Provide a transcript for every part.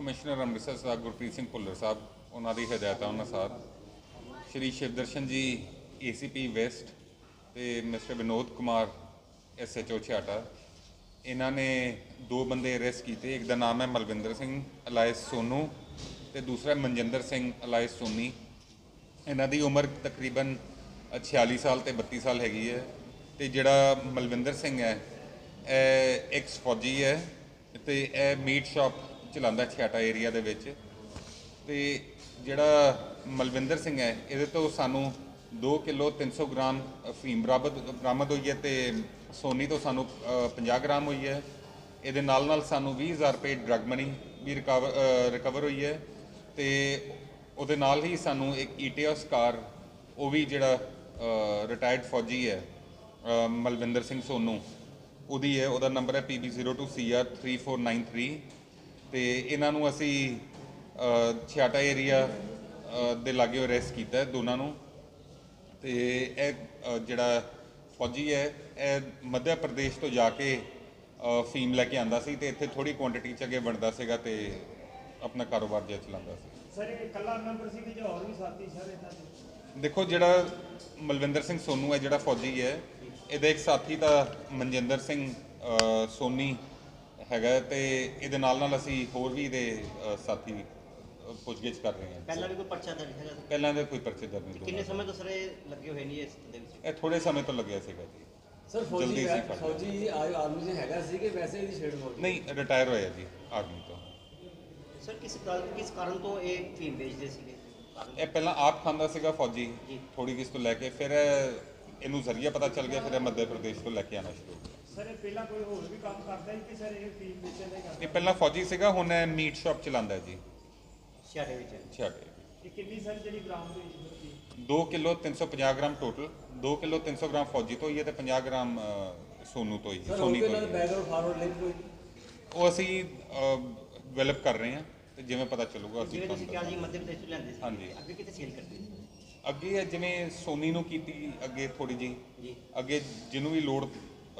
Commissioner Amritsar ਸਾਹਿਬ ਗੁਰਪ੍ਰੀਤ ਸਿੰਘ ਭੁੱਲਰ ਸਾਹਿਬ, ਉਹਨਾਂ ਦੀ ਹਦਾਇਤਾਂ ਅਨੁਸਾਰ ਸ਼੍ਰੀ ਸ਼ਿਵਦਰਸ਼ਨ ਜੀ ਏਸੀਪੀ ਵੈਸਟ ਤੇ ਮਿਸਟਰ ਵਿਨੋਦ ਕੁਮਾਰ ਐਸਐਚਓ ਛਿਆਟਾ, ਇਹਨਾਂ ਨੇ ਦੋ ਬੰਦੇ ਅਰੈਸਟ ਕੀਤੇ, ਇੱਕ ਦਾ ਨਾਮ ਹੈ ਮਲਵਿੰਦਰ ਸਿੰਘ, ਅਲਾਇਸ ਸੋਨੂ ਤੇ ਦੂਸਰਾ ਮਨਜਿੰਦਰ ਸਿੰਘ, ਅਲਾਇਸ ਸੋਨੀ। ਇਹਨਾਂ ਦੀ ਉਮਰ ਤਕਰੀਬਨ 46 ਸਾਲ ਤੇ 32 ਸਾਲ ਹੈਗੀ ਹੈ ਤੇ ਜਿਹੜਾ ਮਲਵਿੰਦਰ ਸਿੰਘ ਹੈ, ਇਹ ਐਕਸ ਫੌਜੀ ਹੈ ਤੇ ਇਹ ਮੀਟ ਸ਼ਾਪ ਚਲਾਉਂਦਾ ਛਿਆਟਾ ਏਰੀਆ ਦੇ ਵਿੱਚ। ਤੇ ਜਿਹੜਾ ਮਲਵਿੰਦਰ ਸਿੰਘ ਹੈ ਇਹਦੇ ਤੋਂ ਸਾਨੂੰ 2 ਕਿਲੋ 300 ਗ੍ਰਾਮ ਅਫੀਮ ਬਰਾਮਦ ਬਰਾਮਦ ਹੋਈ ਹੈ ਤੇ ਸੋਨੀ ਤੋਂ ਸਾਨੂੰ ਅ, 50 ਗ੍ਰਾਮ ਹੋਈ ਹੈ। ਇਹਦੇ ਨਾਲ ਨਾਲ ਸਾਨੂੰ 20000 ਰੁਪਏ ਡਰਗ ਮਨੀ ਵੀ ਰਿਕਵਰ ਰਿਕਵਰ ਹੋਈ ਹੈ ਤੇ ਉਹਦੇ ਨਾਲ ਹੀ ਸਾਨੂੰ ਇੱਕ ਈਟੀਐਸ ਕਾਰ ਉਹ ਵੀ ਜਿਹੜਾ ਰਿਟਾਇਰਡ ਫੌਜੀ ਹੈ ਮਲਵਿੰਦਰ ਸਿੰਘ ਸੋਨੂ ਉਹਦੀ ਹੈ ਉਹਦਾ ਨੰਬਰ ਹੈ PB02CR3493 ਤੇ ਇਹਨਾਂ ਨੂੰ ਅਸੀਂ ਛਿਆਟਾ ਏਰੀਆ ਦੇ ਲਾਗੇ ਅਰੈਸਟ ਕੀਤਾ ਦੋਨਾਂ ਨੂੰ। ਤੇ ਇਹ ਜਿਹੜਾ ਫੌਜੀ ਹੈ ਇਹ ਮੱਧ ਪ੍ਰਦੇਸ਼ ਤੋਂ ਜਾ ਕੇ ਫੀਮ ਲੈ ਕੇ ਆਂਦਾ ਸੀ ਤੇ ਇੱਥੇ ਥੋੜੀ ਕੁਆਂਟੀਟੀ ਚ ਅੱਗੇ ਵੰਡਦਾ ਸੀਗਾ ਤੇ ਆਪਣਾ ਕਾਰੋਬਾਰ ਜਿਹਾ ਚਲਾਉਂਦਾ ਸੀ। ਸਰ ਇਹ ਇਕੱਲਾ ਮੈਂਬਰ ਸੀ ਕਿ ਜਾਂ ਹੋਰ ਵੀ ਸਾਥੀ ਸਰ ਇਹਨਾਂ ਦੇ? ਦੇਖੋ ਜਿਹੜਾ ਮਲਵਿੰਦਰ ਸਿੰਘ ਸੋਨੂ ਹੈ ਜਿਹੜਾ ਫੌਜੀ ਹੈ ਇਹਦਾ ਇੱਕ ਸਾਥੀ ਦਾ ਮਨਜਿੰਦਰ ਸਿੰਘ ਸੋਨੀ ਹੈਗਾ ਤੇ ਇਹਦੇ ਨਾਲ ਨਾਲ ਅਸੀਂ ਹੋਰ ਵੀ ਇਹਦੇ ਅ, ਸਾਥੀ ਅ, ਪੁੱਛਗਿੱਛ ਕਰ ਰਹੇ ਹਾਂ ਪਹਿਲਾਂ ਵੀ ਕੋਈ ਪਰਚਾ ਦਰਜ ਹੈਗਾ ਸੀ? ਪਹਿਲਾਂ ਦੇ ਕੋਈ ਪਰਚੇ ਦਰਜ ਨਹੀਂ ਕਿੰਨੇ ਦੋਨਾਂ ਸਮੇਂ ਤੋਂ ਸਰ ਇਹ ਲੱਗੇ ਹੋਏ ਨਹੀਂ ਇਸ ਦੇ ਵਿੱਚ ਦੇ। ਇਹ ਥੋੜੇ ਸਮੇਂ ਤੋਂ ਲੱਗਿਆ ਸੀਗਾ ਜੀ ਸਰ ਜਲਦੀ ਫੌਜੀ ਸੀ ਹੈ ਫੜ ਲਿਆ। ਫੌਜੀ ਆਰਮੀ ਚ ਹੈਗਾ ਸੀ ਕਿ ਵੈਸੇ ਇਹਦੀ ਛੇੜ ਹੋ ਗਈ ਨਹੀਂ ਰਿਟਾਇਰ ਹੋਇਆ ਜੀ ਆਰਮੀ ਤੋਂ ਸਰ ਕਿਸ ਗੱਲ ਕਿਸ ਕਾਰਨ ਤੋਂ ਇਹ ਫੀਮ ਵੇਚਦੇ ਸੀਗੇ ਕਾਰਨ ਇਹ ਪਹਿਲਾਂ ਆਪ ਖਾਂਦਾ ਸੀਗਾ ਫੌਜੀ ਜੀ। ਥੋੜੀ ਕਿਸ ਤੋਂ ਲੈ ਕੇ ਫਿਰ ਇਹ- ਇਹਨੂੰ ਜ਼ਰੀਆ ਪਤਾ ਚੱਲ ਗਿਆ ਫਿਰ ਇਹ ਮੱਧ ਪ੍ਰਦੇਸ਼ ਤੋਂ ਲੈ ਕੇ ਆਣਾ ਸ਼ੁਰੂ ਹੋ ਗਿਆ ਸਰ ਇਹ ਪਹਿਲਾਂ ਕੋਈ ਹੋਰ ਵੀ ਕੰਮ ਕਰਦਾ ਸੀ ਕਿ ਸਰ ਇਹ ਦਾ ਹੀ ਕਰਦਾ? ਇਹ ਪਹਿਲਾਂ ਫੌਜੀ ਸੀਗਾ ਹੁਣ ਇਹ ਮੀਟ ਸ਼ਾਪ ਚਲਾਉਂਦਾ ਹੈ ਜੀ। ਛਿਆਟੇ ਵਿੱਚ। ਛਾਟੇ ਇਹ ਕਿੰਨੀ ਸਰ ਜਿਹੜੀ ਬਰਾਮਦ ਹੋਈ ਸੀ sir 2 kilo 350 gram total 2 kilo 300 gram ਫੌਜੀ ਤੋਂ ਹੀ ਹੈ ਤੇ 50 ਗ੍ਰਾਮ ਅ, ਸੋਨੂ ਤੋਂ ਹੀ ਸਰ ਸੋਨੀ ਉਹਦੇ ਤੋਂ ਨਾਲ ਹੀ। ਹੈ। ਬੈਕਗ੍ਰਾਉਂਡ ਫਾਰਵਰਡ ਲਿੰਕ ਕੋਈ? ਉਹ ਅਸੀਂ ਡਿਵੈਲਪ ਕਰ ਰਹੇ ਹਾਂ ਤੇ ਜਿਵੇਂ ਪਤਾ ਚੱਲੂਗਾ ਅਸੀਂ ਜਿਵੇਂ ਤੁਸੀਂ ਤੁਹਾਨੂੰ ਕਿਹਾ ਜੀ ਮੱਧ ਪ੍ਰਦੇਸ਼ ਤੋਂ ਲੈਂਦੇ ਸੀ। ਹਾਂਜੀ। ਅੱਗੇ ਕਿਤੇ ਸੇਲ ਕਰਦੇ ਸੀ? ਅੱਗੇ ਇਹ ਜਿਵੇਂ ਸੋਨੀ ਨੂੰ ਕੀਤੀ ਅੱਗੇ ਥੋੜੀ ਜੀ ਜੀ। ਅੱਗੇ ਜਿਹਨੂੰ ਵੀ ਲੋੜ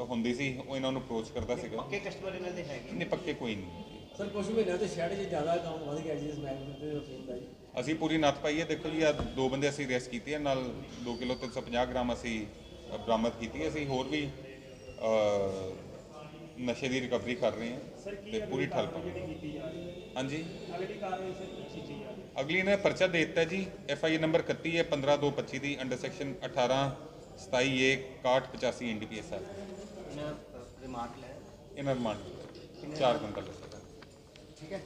ਹੁੰਦੀ ਸੀ ਉਹ ਇਹਨਾਂ ਨੂੰ ਅਪਰੋਚ ਕਰਦਾ ਸੀਗਾ। ਪੱਕੇ ਕਸਟਮਰ ਇਹਨਾਂ ਦੇ ਹੈਗੇ? ਨਹੀਂ ਪੱਕੇ ਕੋਈ ਨਹੀਂ। ਸਰ ਕੁਝ ਮਹੀਨਿਆਂ ਤੋਂ ਸ਼ਹਿਰ 'ਚ ਜ਼ਿਆਦਾ ਕੰਮ ਵਧ ਗਿਆ ਜੀ ਇਸ ਮਹਿਕਮੇ ਤੇ ਰਫੀਮ ਦਾ ਜੀ। ਅਸੀਂ ਪੂਰੀ ਨੱਥ ਪਾਈ ਹੈ ਦੇਖੋ ਜੀ ਆ ਦੋ ਬੰਦੇ ਅਸੀਂ ਅਰੈਸਟ ਕੀਤੇ ਆ ਨਾਲ 2 ਕਿਲੋ 350 ਗ੍ਰਾਮ ਅਸੀਂ ਬਰਾਮਦ ਕੀਤੀ ਹੈ। ਅਸੀਂ ਹੋਰ ਵੀ ਅ, ਨਸ਼ੇ ਦੀ ਰਿਕਵਰੀ ਕਰ ਰਹੇ ਹਾਂ ਤੇ ਪੂਰੀ ਠੱਲ ਪਾਵਾਂਗੇ ਕੀਤੀ ਜਾ ਰਹੀ ਹੈ? ਹਾਂਜੀ। ਅਗਲੀ ਕਾਰਵਾਈ ਸਰ ਕੀਤੀ ਜਾ ਰਹੀ ਅਗਲੀ ਨੇ ਪਰਚਾ ਦੇ ਦਿੱਤਾ ਜੀ ਐਫ ਆਈ ਨੰਬਰ 31 ਹੈ 15225 ਦੀ ਅੰਡਰ ਸੈਕਸ਼ਨ 18 27 ਏ 6185 ਐਨਡੀਪੀਐਸ ਹੈ ਇਹਨਾਂ ਰਿਮਾਰਕ ਲੈ। ਇਹਨਾਂ ਰਿਮਾਂਡ 4 ਘੰਟਾ ਲੱਗੇਗਾ ਠੀਕ ਹੈ।